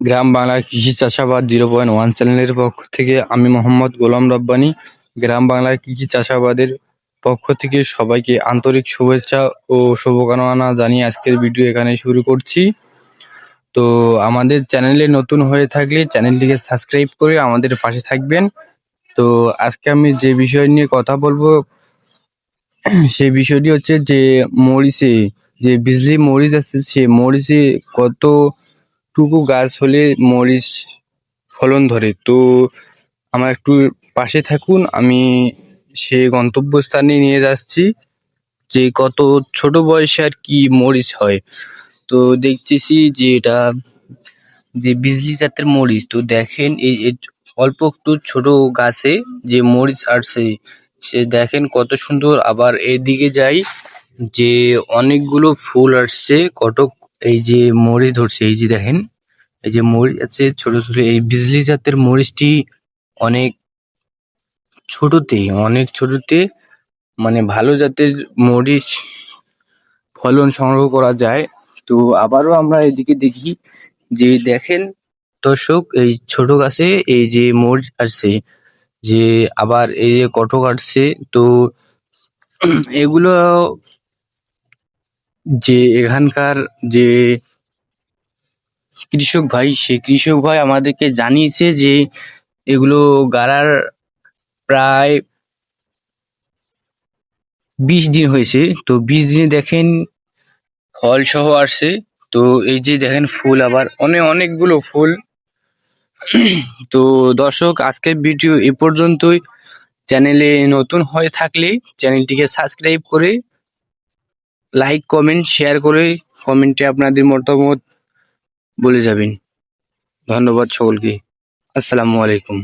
গ্রাম বাংলার কৃষি চাষাবাদ জিরো পয়েন্ট ওয়ান চ্যানেলের পক্ষ থেকে আমি মোহাম্মদ গোলাম রব্বানি। গ্রাম বাংলার কৃষি চাষাবাদের পক্ষ থেকে সবাইকে আন্তরিক শুভেচ্ছা ও শুভকামনা জানিয়ে আজকের ভিডিও এখানে শুরু করছি। তো আমাদের চ্যানেলে নতুন হয়ে থাকলে চ্যানেলটিকে সাবস্ক্রাইব করে আমাদের পাশে থাকবেন। তো আজকে আমি যে বিষয় নিয়ে কথা বলব, সেই বিষয়টি হচ্ছে যে মরিচে, যে বিজলি মরিচ আছে সে মরিচে কতটুকু গাছ হলে মরিচ, ফলন ধরে। তো আমার একটু পাশে থাকুন, আমি সে গন্তব্যস্থানে নিয়ে যাচ্ছি, যে কত ছোট বয়সে আর কি মরিচ হয়। তো দেখতেছি যে এটা যে বিজলি জাতের মরিচ, তো দেখেন এই এই অল্প একটু ছোট গাছে যে মরিচ আসছে, সে দেখেন কত সুন্দর। আবার এদিকে যাই, যে অনেকগুলো ফুল আসছে কটক এই যে মরিচ ধরছে, এই যে দেখেন। এই যে মরিচ আছে, ছোট ছোট, এই বিজলি জাতের মরিচটি অনেক ছোটতে অনেক ছোটতে মানে ভালো জাতের মরিচ ফলন সংগ্রহ করা যায়। তো আবারও আমরা এদিকে দেখি যে দেখেন দর্শক, এই ছোট গাছে এই যে মরিচ আসছে, যে আবার এই যে কটক আসছে তো এগুলো যে এখানকার যে কৃষক ভাই সে কৃষক ভাই আমাদেরকে জানিয়েছে যে এগুলো গাড়ার প্রায় বিশ দিন হয়েছে। তো বিশ দিনে দেখেন ফল সহ আসছে। তো এই যে দেখেন ফুল আবার অনেক অনেকগুলো ফুল। তো দর্শক, আজকের ভিডিও এ পর্যন্তই। চ্যানেলে নতুন হয়ে থাকলে চ্যানেলটিকে সাবস্ক্রাইব করে, লাইক, কমেন্ট, শেয়ার করে কমেন্টে আপনাদের মতামত বলে যাবেন। ধন্যবাদ সকলকে। আসসালামু আলাইকুম।